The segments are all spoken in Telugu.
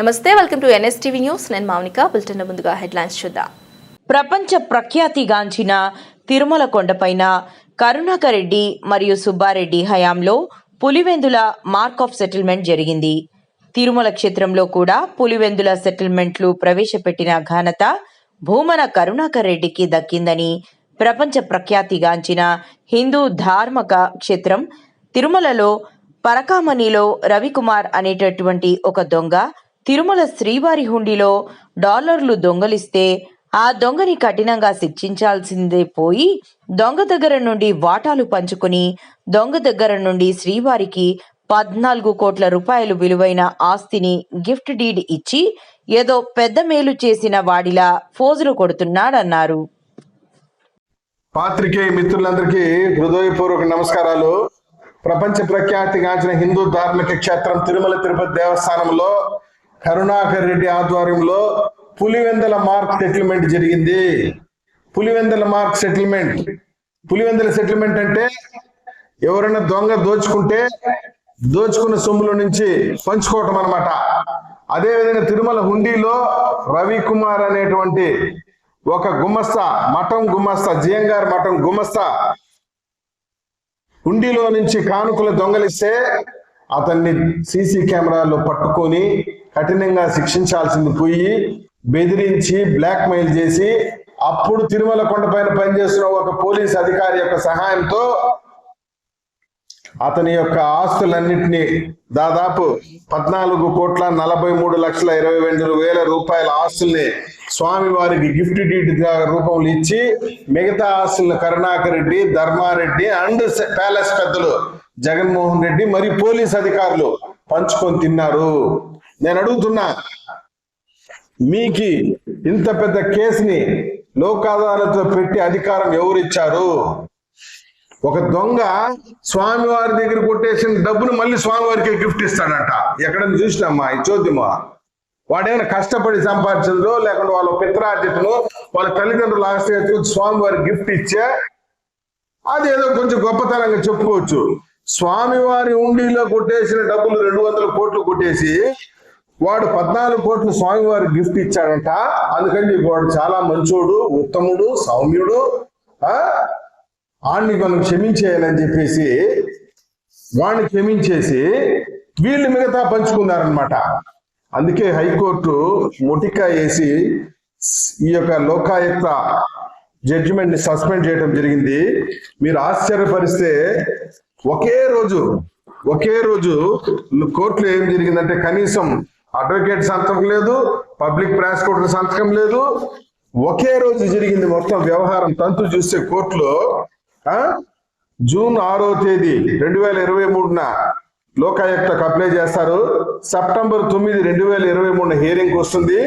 నమస్తే వెల్కమ్ టు ఎన్ఎస్టీవీ న్యూస్. నేను మౌనిక బులెటిన్ ముందుగా హెడ్లైన్స్ చూద్దాం. ప్రపంచ ప్రఖ్యాతిగాంచిన తిరుమల కొండపైన కరుణాకరెడ్డి మరియు సుబ్బారెడ్డి హయాంలో పులివెందుల మార్క్ ఆఫ్ సెటిల్మెంట్ జరిగింది. తిరుమల క్షేత్రంలో కూడా పులివెందుల సెటిల్మెంట్లు ప్రవేశపెట్టిన ఘనత భూమన కరుణాకర్ రెడ్డికి దక్కిందని ప్రపంచ ప్రఖ్యాతిగాంచిన హిందూ ధార్మిక క్షేత్రం తిరుమలలో పరకామణిలో రవికుమార్ అనేటటువంటి ఒక దొంగ తిరుమల శ్రీవారి హుండీలో డాలర్లు దొంగలిస్తే ఆ దొంగని కఠినంగా శిక్షించాల్సిందే పోయి దొంగ దగ్గర నుండి వాటాలు పంచుకుని దొంగ దగ్గర నుండి శ్రీవారికి పద్నాలుగు కోట్ల రూపాయలు విలువైన ఆస్తిని గిఫ్ట్ డీడ్ ఇచ్చి ఏదో పెద్ద మేలు చేసిన వాడిలా ఫోజులు కొడుతున్నాడన్నారు. పాత్రికేయ మిత్రులందరికీ హృదయపూర్వక నమస్కారాలు. ప్రపంచ ప్రఖ్యాతిగాంచిన హిందూ ధార్మిక క్షేత్రం తిరుమల తిరుపతి దేవస్థానంలో కరుణాకర్ రెడ్డి ఆధ్వర్యంలో పులివెందల మార్క్ సెటిల్మెంట్ జరిగింది. Pulivendula mark settlement. Pulivendula settlement అంటే ఎవరైనా దొంగ దోచుకుంటే దోచుకున్న సొమ్ముల నుంచి పంచుకోవటం అనమాట అదే విధంగా తిరుమల హుండీలో రవి కుమార్ అనేటువంటి ఒక గుమస్తా మఠం గుమస్తా జియంగార్ మఠం గుమస్తా హుండీలో నుంచి కానుకలు దొంగలిస్తే అతన్ని సీసీ కెమెరాలో పట్టుకొని కఠినంగా శిక్షించాల్సింది పోయి బెదిరించి బ్లాక్ మెయిల్ చేసి అప్పుడు తిరుమల కొండపైన పనిచేస్తున్న ఒక పోలీస్ అధికారి యొక్క సహాయంతో అతని యొక్క ఆస్తులన్నింటినీ దాదాపు పద్నాలుగు కోట్ల నలభై మూడు లక్షల ఇరవై రెండు వేల రూపాయల ఆస్తుల్ని స్వామి వారికి గిఫ్ట్ డీట్ రూపంలో ఇచ్చి మిగతా ఆస్తులను కరుణాకర్ రెడ్డి ధర్మారెడ్డి అండ్ ప్యాలెస్ పెద్దలు జగన్మోహన్ రెడ్డి మరియు పోలీస్ అధికారులు పంచుకొని తిన్నారు. నేను అడుగుతున్నా మీకి ఇంత పెద్ద కేసుని లోక్ అదాలత్లో పెట్టి అధికారం ఎవరిచ్చారు? ఒక దొంగ స్వామివారి దగ్గర కొట్టేసిన డబ్బును మళ్ళీ స్వామివారికి గిఫ్ట్ ఇస్తాడంట. ఎక్కడ చూసినామా ఈ చోద్యమా? వాడేమైనా కష్టపడి సంపాదించదో లేకుంటే వాళ్ళ పిత్రార్జితను వాళ్ళ తల్లిదండ్రులు ఆశ్రయించు స్వామివారి గిఫ్ట్ ఇచ్చే అదేదో కొంచెం గొప్పతనంగా చెప్పుకోవచ్చు. స్వామివారి ఉండిలో కొట్టేసిన డబ్బులు రెండు వందల కోట్లు కొట్టేసి వాడు పద్నాలుగు కోట్లు స్వామివారి గిఫ్ట్ ఇచ్చాడంట. అందుకని వాడు చాలా మంచోడు ఉత్తముడు సౌమ్యుడు ఆడిని మనం క్షమించేయాలని చెప్పేసి వాడిని క్షమించేసి వీళ్ళు మిగతా పంచుకున్నారనమాట అందుకే హైకోర్టు మొటికా వేసి ఈ యొక్క లోకాయుక్త జడ్జిమెంట్ని సస్పెండ్ చేయడం జరిగింది. మీరు ఆశ్చర్యపరిస్తే ఒకే రోజు ఒకే రోజు కోర్టులో ఏం జరిగిందంటే కనీసం అడ్వకేట్ సంతకం లేదు పబ్లిక్ ప్రాసిక్యూటర్ సంతకం లేదు. ఒకే రోజు జరిగింది మొత్తం వ్యవహారం. తంతు చూస్తే కోర్టులో జూన్ ఆరో తేదీ రెండు వేల ఇరవై మూడున లోకాయుక్తకు అప్లై చేస్తారు. సెప్టెంబర్ తొమ్మిది రెండు వేల ఇరవై మూడున హియరింగ్ వస్తుంది.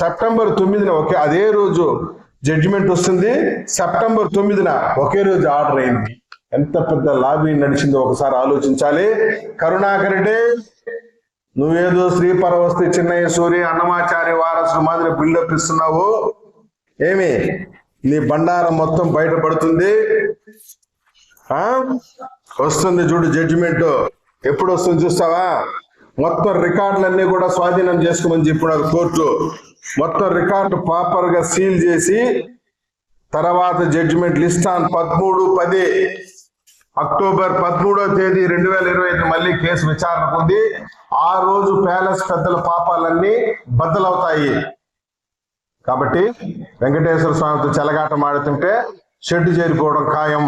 సెప్టెంబర్ తొమ్మిదిన ఒకే అదే రోజు జడ్జిమెంట్ వస్తుంది. సెప్టెంబర్ తొమ్మిదిన ఒకే రోజు ఆర్డర్ అయింది. ఎంత పెద్ద లాబీ నడిచిందో ఒకసారి ఆలోచించాలి. కరుణాకర్ రెడ్డి నువ్వేదో శ్రీపరవస్తి చిన్నయ్య సూరి అన్నమాచార్య వారసుడు మాదిరి బిల్డప్ ఇస్తున్నావు? ఏమి? నీ బండారం మొత్తం బయటపడుతుంది ఆ? వస్తుంది చూడు జడ్జిమెంట్ ఎప్పుడు వస్తుంది చూస్తావా? మొత్తం రికార్డులన్నీ కూడా స్వాధీనం చేసుకోమని చెప్పినారు కోర్టు. మొత్తం రికార్డు ప్రాపర్గా సీల్ చేసి తర్వాత జడ్జిమెంట్ లిస్ట్ ఆన్ పదమూడు పది. అక్టోబర్ పదమూడో తేదీ రెండు వేల ఇరవై ఐదు మళ్ళీ కేసు విచారణకు ఉంది. ఆ రోజు ప్యాలెస్ పెద్దల పాపాలన్నీ బద్దలవుతాయి. కాబట్టి వెంకటేశ్వర స్వామితో చెలగాటం ఆడుతుంటే షెడ్ చేరిపోవడం ఖాయం.